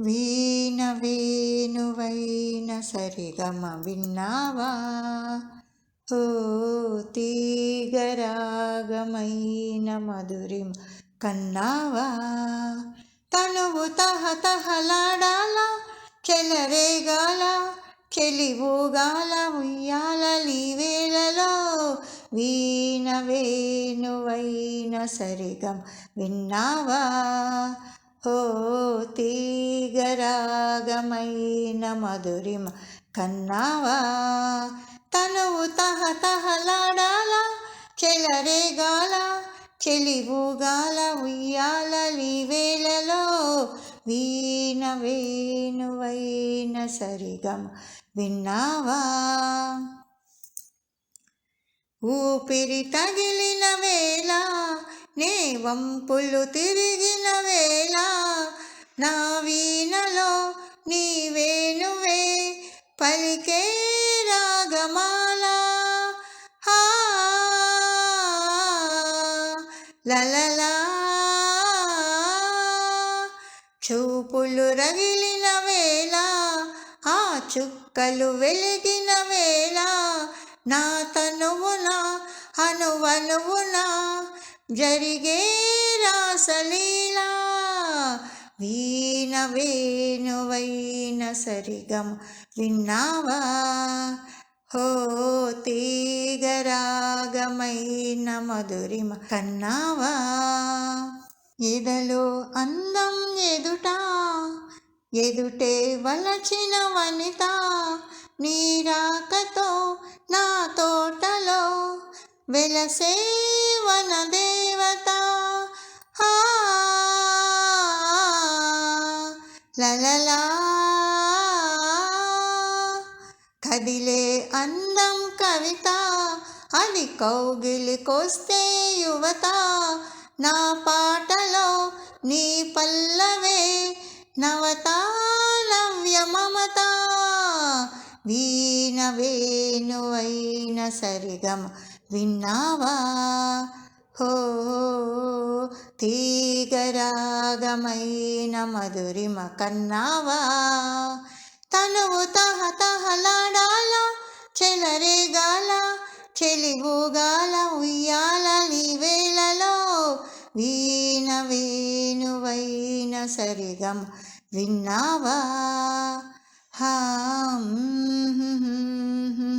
వీణ వేణువైన సరిగమ విన్నావా? ఓ తీగరాగమైన మధురిమ కన్నావా? తనువు తహ తహలాడాల చెలరేగాల చెలివుగాల ఉయ్యాల వేళలో వీణ వేణువైన సరిగం విన్నావా? తీగరాగమైన మధురిమ కన్నావా? తనువు తహ తహలాడాల చెలరేగాల చెలివుగాల ఉయ్యాల వేళలో వీణ వేణువైన సరిగమ విన్నావా? ఊపిరి తగిలిన వేళ నే వంపులు తిరిగిన వేళ నా వీణలో నీ వేణువే పలికే రాగమాల. హా లలలా చూపులు రగిలిన వేళ ఆ చుక్కలు వెలిగిన వేళ నా తనువున అనువనువునా జరిగే రాసలీలా వీణ వేణువైన సరిగం విన్నావా? హో తీగరాగమైన మధురిమ కన్నావా? ఎదలో అందం ఎదుట? ఎదుటే వలచిన వనిత నీరాకతో నా తోటలో వెలసే వన దేవత. లలలా కదిలే అందం కవిత అది కౌగిలికొస్తే యువత. నా పాటలో నీ పల్లవే నవత నవ్య మమత. వీణ వేణువైన సరిగమ విన్నావా? హో తీగరాగమైన మధురిమ కన్నావా? తనువు తహ తహలాడాల చెలరేగాల చెలివుగాల ఉయ్యాల వేళలో వీణ వేణువైన సరిగం విన్నావా? హా